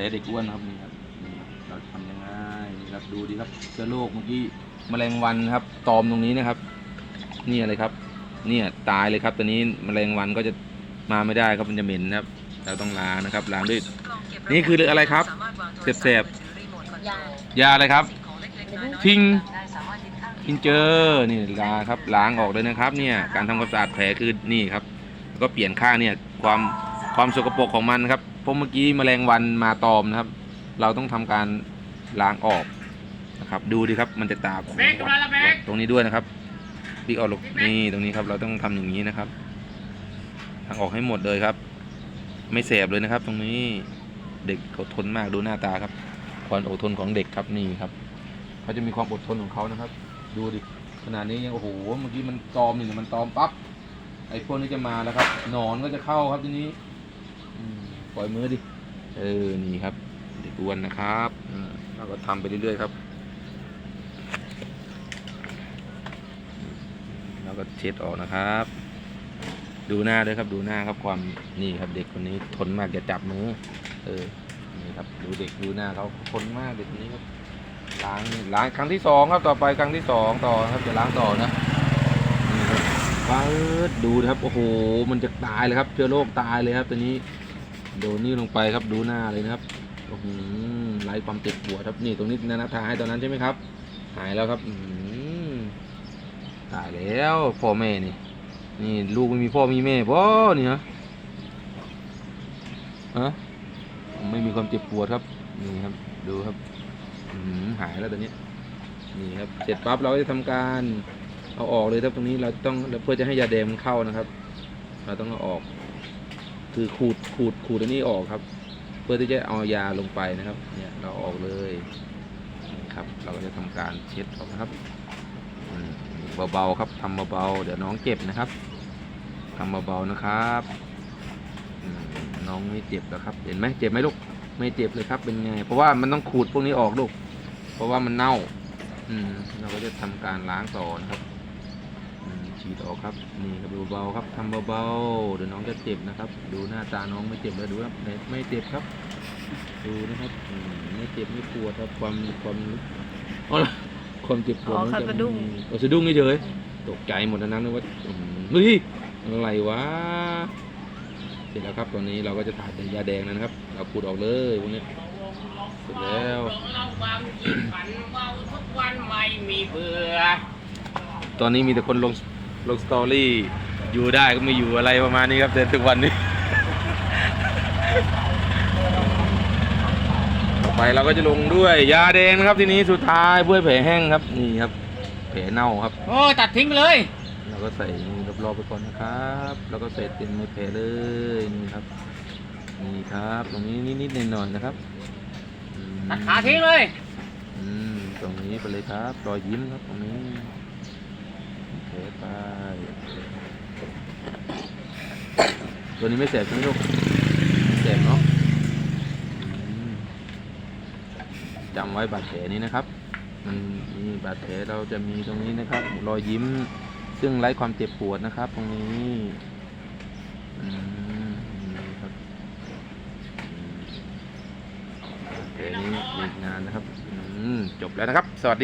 แต่เด็กอ้วนนะครับนี่ครับนี่เราทำยังไงนี่ครับดูดิครับเชื้อโรคเมื่อกี้แมลงวันครับ ตอมตรงนี้นะครับ นี่อะไรครับ เนี่ยตายเลยครับตอนนี้แมลงวันก็จะมาไม่ได้ครับมันจะเหม็นนะครับ เราต้องล้างนะครับล้างด้วยนี่คืออะไรครับแสบยายาอะไรครับ ทิ้งทิงเจอร์นี่ลาครับล้างออกเลยนะครับ เนี่ยการทำความสะอาดแผลคือนี่ครับแล้วก็เปลี่ยนข้างเนี่ยความ ความสกปรกของมันครับเพราะเมื่อกี้แมลงวันมาตอมนะครับ เราต้องทำการล้างออกนะครับ ดูดิครับมันจะตาบตรงนี้ด้วยนะครับพี่ออกลงนี่ตรงนี้ครับ เราต้องทำอย่างนี้นะครับทางออกให้หมดเลยครับ ไม่เสบเลยนะครับ ตรงนี้เด็กอดทนมากดูหน้าตาครับ ความอดทนของเด็กครับนี่ครับเขาจะมีความอดทนของเขานะครับ ดูดิขนาดนี้ยังโอ้โหเมื่อกี้มันตอมนี่เนี่ยมันตอมปั๊บไอ้พวกนี้จะมาแล้วครับ หนอนก็จะเข้าครับทีนี้อืม ปล่อยมือดิ เออ นี่ครับ เด็กอ้วนนะครับเราก็ทำไปเรื่อยๆครับเราก็เช็ดออกนะครับ ดูหน้าด้วยครับ ดูหน้าครับความ นี่ครับ เด็กคนนี้ทนมากอย่าจับมือ เออ นี่ครับ ดูเด็กดูหน้าเขาทนมากเด็กคนนี้ครับ ล้างนี่ล้างครั้งที่สองครับ ต่อไปครั้งที่สองต่อครับ จะล้างต่อนะนี่ครับปัดดูนะครับ โอ้โห มันจะตายเลยครับ เชื้อโรคตายเลยครับตัวนี้ โดนนี่ลงไปครับดูหน้าเลยนะครับโอ้โหไร้ความเจ็บปวดครับนี่ตรงนี้นานาทาให้ตอนนั้นใช่ไหมครับ หายแล้วครับตายแล้วพ่อแม่นี่ นี่ลูกไม่มีพ่อมีแม่พ่นี่ฮะฮะไม่มีความเจ็บปวดครับนี่ครับดูครับหายแล้วตอนนี้นี่ครับเสร็จปั๊บเราจะทำการเอาออกเลยครับตรงนี้เราต้องเพื่อจะให้ยาแดงมันเข้านะครับ เราต้องเอาออก คือขูดขูดขูดอันนี้ออกครับ เพื่อที่จะเอายาลงไปนะครับ เนี่ยเราออกเลยครับ เราก็จะทำการเช็ดออกนะครับเบาๆครับทำเบาๆเดี๋ยวน้องเจ็บนะครับทำเบาๆนะครับน้องไม่เจ็บแล้วครับ เห็นไหมเจ็บไหมลูกไม่เจ็บเลยครับ เป็นไง เพราะว่ามันต้องขูดพวกนี้ออกลูก เพราะว่ามันเน่า อืมเราก็จะทำการล้างต่อนะครับ ฉีดออกครับนี่ครับเบาๆครับทำเบาๆเดี๋ยวน้องจะเจ็บนะครับ ดูหน้าตาน้องไม่เจ็บแล้วดูครับไม่ไม่เจ็บครับ ดูนะครับอืมไม่เจ็บไม่ปวดครับความความอ๋อเหรอความเจ็บปวดอ๋อมันค่ะจะสะดุ้งอ๋อสะดุ้งเฉยๆตกใจหมดนะนั้นนึกว่าอืมเฮ้ยอะไรวะเสร็จแล้วครับตอนนี้เราก็จะถ่ายยาแดงนะครับ เราขูดออกเลยพวกนี้เสร็จแล้วเราความฝันเมาทุกวันไม่มีเบื่อตอนนี้มีแต่คนลง ลงสตอรี่ อยู่ได้ก็ไม่อยู่อะไรประมาณนี้ครับแต่ทุกวันนี้ ต่อไปเราก็จะลงด้วยยาแดงนะครับทีนี้สุดท้ายเพื่อให้แผลแห้งครับนี่ครับ แผลเน่าครับ โอ้ตัดทิ้งไปเลย เราก็ใส่นี่รอบๆไปก่อนนะครับ แล้วก็ใส่เต็มในแผลเลยนี่ครับนี่ครับ ตรงนี้นิดๆหน่อยๆนะครับอืมตัดขาทิ้งเลย อืมตรงนี้ไปเลยครับ รอยยิ้มครับตรงนี้ โอเคไปตัวนี้ไม่แสบใช่ไหมลูกไม่แสบเนาะจำไว้บาดแผลนี้นะครับ มันมีบาดแผลเราจะมีตรงนี้นะครับ รอยยิ้มซึ่งไร้ความเจ็บปวดนะครับ ตรงนี้อืมนี่ครับาดแผลนี้อีกนานนะครับอืมจบแล้วนะครับ สวัสดี